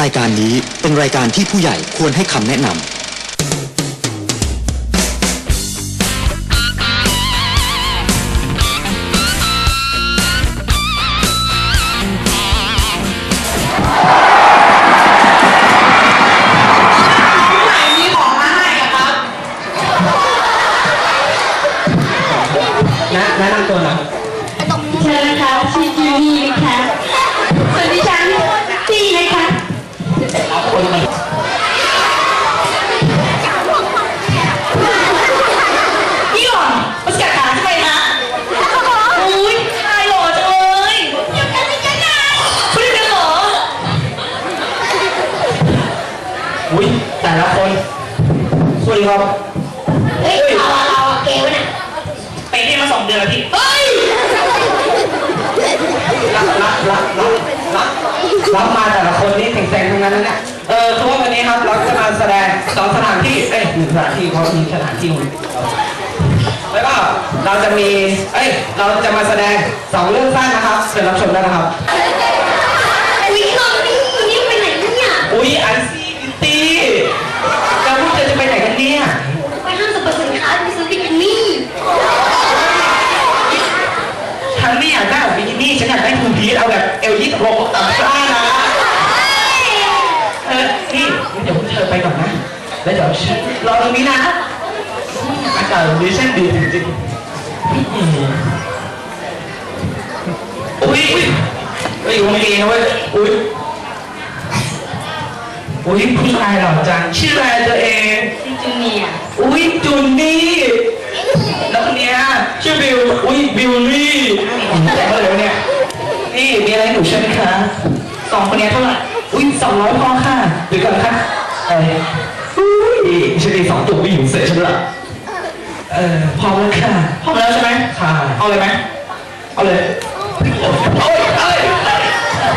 รายการนี้เป็นรายการที่ผู้ใหญ่ควรให้คำแนะนำ สถานที่เพราะมีสถานที่ของแล้วก็เราจะมี เอ้ย เราจะมาแสดงสองเรื่องสั้นนะครับเชิญรับชมได้นะครับ อุ้ยน้องนี่นี่ไปไหนเนี่ย อุ้ยอันซี่บิวตี้แล้วพวกเธอจะไปไหนกันเนี่ย ไปห้างสรรพสินค้าไปซื้อบิกินี่ฉันไม่อยากได้แบบบิกินี่ฉันอยากได้ทูพีซเอาแบบเอลยี่สิบหกต่ำซ่านะ เออ นี่เดี๋ยวพวกเธอไปก่อนนะ แล้วเดี๋ยวฉันรอตรงนี้นะอากาศวันนี้เช่นดีจริงๆอืมอุ้ยอุ้ยไปอยู่เมื่อกี้นะเว้ยอุ้ยอุ้ยผู้ชายหล่อจังชื่ออะไรตัวเองชื่อจูเนียร์อุ้ยจุนนี่แล้วคนเนี้ยชื่อบิวอุ้ยบิวลี่แต่เมื่อไหร่วะเนี่ยนี่มีอะไรให้หนูช่วยไหมคะสองคนเนี้ยเท่าไหร่อุ้ยสองร้อยพอค่ะเดี๋ยวก่อนนะคะเอ ออุ้ยฉันมีสองจุกไม่อยู่เสร็จใช่ไหมล่ะเออพร้อมแล้วค่ะพร้อมแล้วใช่ไหมค่ะเอาเลยไหมเอาเลยโอ้ยเอ้ย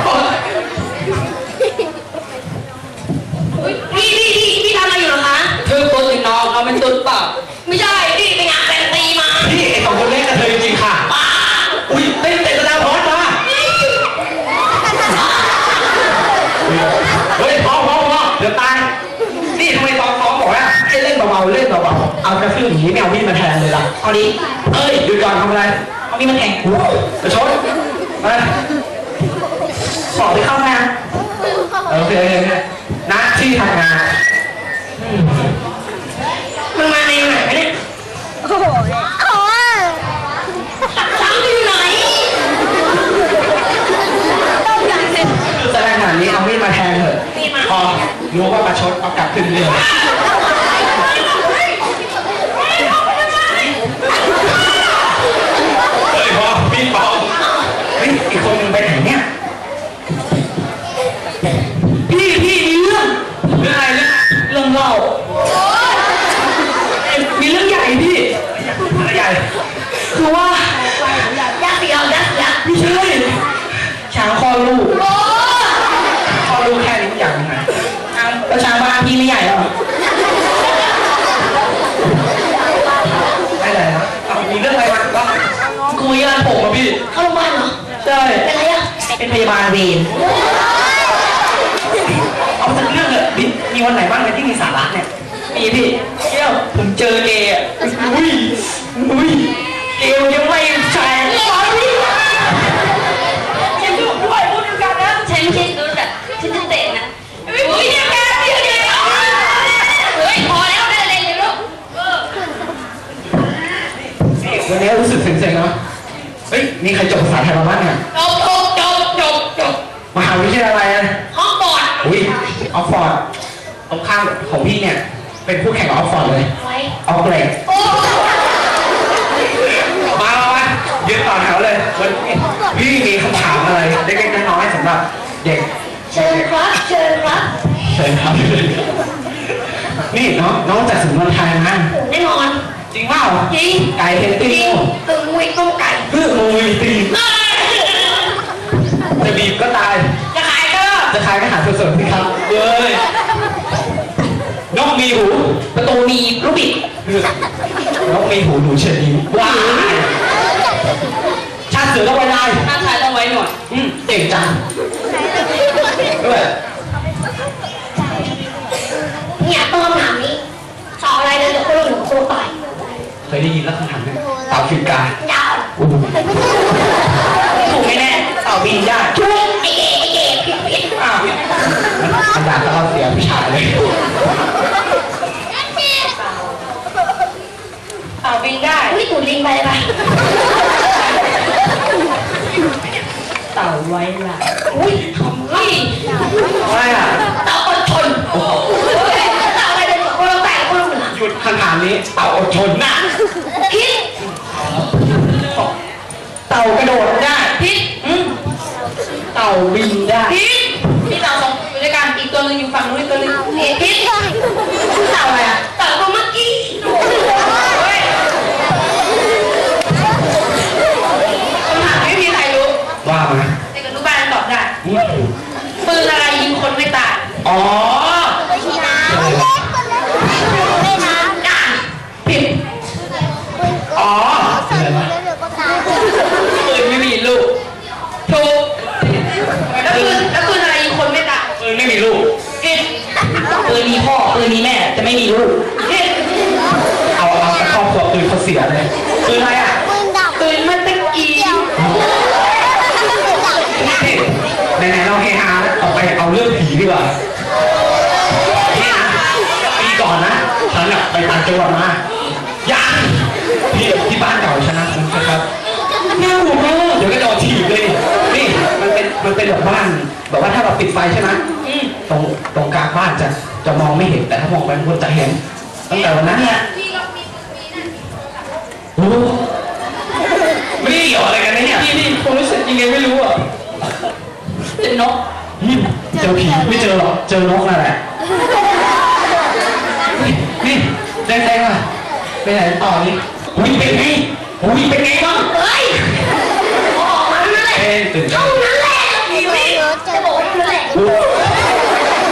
โอ้ยอุ้ยพี่พี่พี่พี่ทำอะไรอยู่เหรอคะคือตัวถึงน้องเอาเป็นตุ๊ดเปล่าไม่ใช่ เล่นเบาๆเล่นเบาๆเอากระทืบอย่างนี้ไม่เอามีดมาแทนเลยล่ะเอาดิเอ้ยหยุดก่อนทำอะไรเอามีดมาแทงกูจะชนมาสอบไปเข้างานโอเคโอเคหน้าที่ทำงานอืมมันมาในไหนวะเนี่ยโอ้โหช้างอยู่ไหนต้องการเสร็จแสดงขนาดนี้เอามีดมาแทนเถอะมีดมาพอรู้ว่าประชดเอากลับขึ้นเรือเฮ้ยพอมีดเบาเฮ้ยอีกคนหนึงไปไหนเนี่ย พี่พี่มี เรื่องเรื่องอะไรเนี่ยเรื่องเล่าเอ้ยมีเรื่องใหญ่พี่เรื่องใหญ่ คือว่ายักษ์เดียวยักษ์ยักษ์ไม่ใช่ช้างคลอดลูกโอ้คลอดลูกแค่นี้มันใหญ่ยังไงอ้าวแล้วช้างบ้านพี่ไม่ใหญ่หรอไม่เลยนะเอามีเรื่องอะไรมาว่ากูมีงานผมอะพี่ เข้าโรงพยาบาลเหรอ ใช่ เป็นไรอะเป็นพยาบาลเวร วันไหนบ้างเนี่ยที่มีสาระเนี่ย มีพี่เที่ยวผมเจอเกย์อะอุ้ยอุ้ยเกย์มันยังไม่แชร์ยังอยู่ด้วยพูดกันนะฉันไม่ใช่ตุ๊ดอะฉันจะเตะนะอุ้ยเดี๋ยวแกเดี๋ยวเดี๋ยวเฮ้ยพอแล้วได้เลยเลยลูกเออนี่วันนี้รู้สึกเซ็งๆเนาะเฮ้ยมีใครจบภาษาไทยมาบ้างเนี่ยจบจบจบจบจบมหาวิทยาลัยอะไรนะห้องปอดอุ้ยออกฟอร์ดต รงข้ามของพี่เนี่ย เป็นคู่แข่งกับออกฟอร์ดเลยไว้ออกเกรดโอ้มามามายืนต่อแถวเลยวันนี้พี่มีคำถามอะไรเล็กๆน้อยๆสำหรับเด็ก เชิญครับเชิญครับเชิญครับ นี่น้องน้องจากสุนทรไทยนะแน่นอนจริงเปล่าจริงไก่เฮนจตี้ริงตึงมวยต้มไก่เพื่อมูมีตีนจะบีบก็ตาย จะขายก็จะขายก็หาสดๆสิครับเว้ย น้องมีหูประตูมีลูกบิดน้องมีหูหนูเฉยดีว้ายชาติเสือต้องไว้ได้ชาติชายต้องไว้หนวดอืมเต่งจังด้วยเนี่ยต้องคำถามนี้ชอบอะไรนะเดี๋ยวคุณหนูครไต่เคยได้ยินแล้วคำถามนี้ตามฟิกาดาว ไว้ล่ะ อุ้ยอุ้ยอะไรอะเต่าอดทนเฮ้ยเต่าอะไรเป็นคนละแปลกคนละหนึ่งหยุดคำถามนี้เต่าอดทนน่ะพิษเต่ากระโดดได้พิษอืมเต่าบินได้พิษ สียเลยปืนอะไรอะปืนดับปืนมันตะกี้นี่ไหนๆเราเฮฮาแล้วต่อไปเอาเรื่องผีดีกว่านี่นะปีก่อนนะฉันอะไปต่างจังหวัดมายังที่ที่บ้านเก่าฉันนะครับน่ากลัวมากเดี๋ยวก็โดนถีบเลยนี่มันเป็นมันเป็นแบบบ้านแบบว่าถ้าเราปิดไฟใช่ไหมอืมตรงตรงกลางบ้านจะจะมองไม่เห็นแต่ถ้ามองไปข้างบนจะเห็นตั้งแต่วันนั้นเนี่ยโอ้ไม่ได้เกี่ยวอะไรกันนะเนี่ยพี่นี่ผมรู้สึกยังไงไม่รู้อะเป็นนกนี่เจอผีไม่เจอหรอกเจอนกนั่นแหละนี่แดงๆอะไปไหนต่อนี่อุ้ยเป็นไงอุ้ยเป็นไงบ้างเฮ้ยออกมานั่นแหละเอ้ยตื่นเต้เท่านนั้นแหละจะบอกว่านั่นแหละโอ้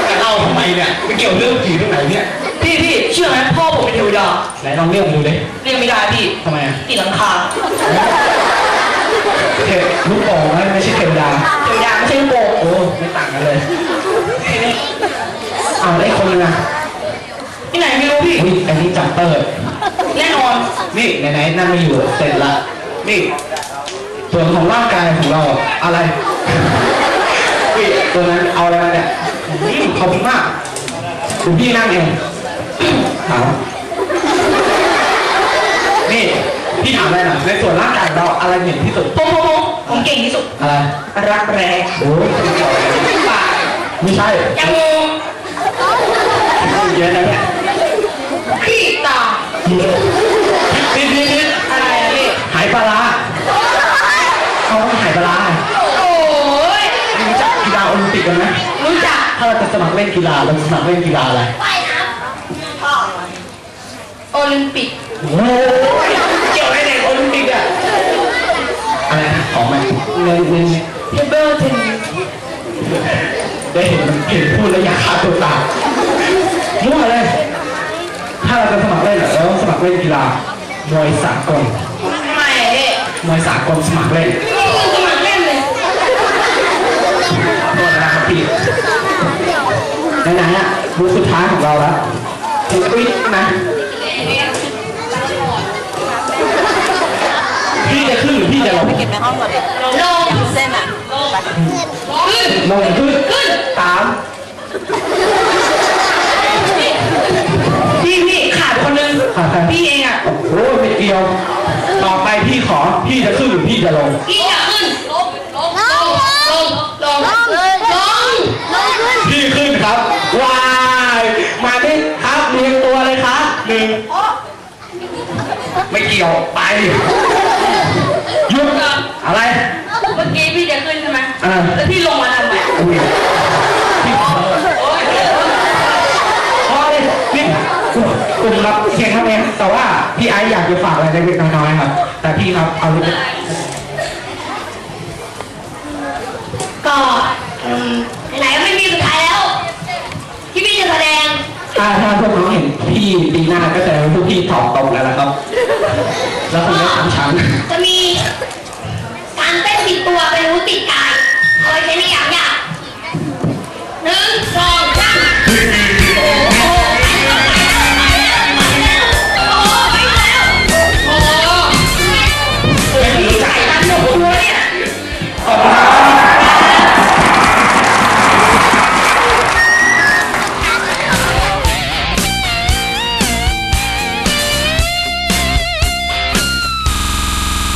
จะเล่าทำไมเนี่ยไปเกี่ยวเรื่องผีตรงไหนเนี่ยพี่พี่เชื่อไหมพ่อผมเป็นเทวดาไหนลองเรียกดูเลยเรียกไม่ได้พี่ทำไมอะติดหลังคา เทลูกโป่งนะไม่ใช่เทวดาเทวดาไม่ใช่ลูกโป่งโอ้ไม่ต่างกันเลยนี่นี่เอาได้คนนึงอะที่ไหนไม่รู้พี่อุ้ยอันนี้จัมเปอร์แน่นอนนี่ไหนๆนั่งไม่อยู่เสร็จละนี่ส่วนของร่างกายของเราอะไรนี่ตัวนั้นเอาอะไรมาเนี่ยอืมขอบคุณมากคุณพี่นั่งเองถามนี่ พี่ถามอะไรหน่อยในส่วนร่างกายของเราอะไรเหม็นที่สุด ผมผมผมผมเก่งที่สุด อะไร รักแร้โอ้ยปากไม่ใช่จมูกเยอะนะเนี่ยขี้ตานิดนิดนิดอะไรอะพี่หายปลาร้าเขาหายปลาร้าโอ้ยรู้จักกีฬาโอลิมปิกกันไหมรู้จัก ถ้าเราจะสมัครเล่นกีฬาเราจะสมัครเล่นกีฬาอะไรว่ายน้ำพ่อโอลิมปิกโอ้ยเกี่ยวอะไรเนี่ยโอลิมปิกอะ อะไรนะของไหมเงินเงินเทเบิลเทนนิสได้เห็นเห็นพูดแล้วอยากฆ่าตัวตายมั่วเลย ถ้าเราจะสมัครเล่นอเราต้องสมัครเล่นกีฬามวยสากลทำไมอะพี่มวยสากลสมัครเล่นสมัครเล่นเลยตัวนะครับพี่ไหนๆอะบูธสุดท้ายของเราแล้วถึงอุ๊ยนะ พี่จะขึ้นหรือพี่จะลงลงเส้นอะขึ้นลงขึ้นขึ้นสามพี่พี่ขาดคนนึงขาดใครพี่เองอะโอ้โหไม่เกี่ยว ต่อไปพี่ขอพี่จะขึ้นหรือพี่จะลงพี่จะขึ้นลงลงลงลงลงลงเลยลงลงขึ้นพี่ขึ้นครับว้ายมาดิครับเรียงตัวเลยครับหนึ่งไม่เกี่ยวไปหยุดอะไร เมื่อกี้พี่จะขึ้นใช่ไหม อ่าแล้วพี่ลงมาทำไมอุ้ยพี่ขอโอ๊ยพอเลยนี่กลุ่มรับเพียงเท่านี้แต่ว่าพี่ไอซ์อยากจะฝากอะไรเล็กๆน้อยๆครับ แต่พี่ครับเอาเล็กก็อืมไหนๆก็ไม่มีสุดท้ายแล้ว ที่พี่จะแสดง ๆถ้าถ้าพวกน้องเห็นพี่ปีหน้าก็จะพวกพี่ถอดตรงแล้วนะครับ แล้วคงได้ทำชั้น จะมีการเต้นติดตัวเป็นรู้ติดกายเอา ไว้ใช้ในอย่ากอยาก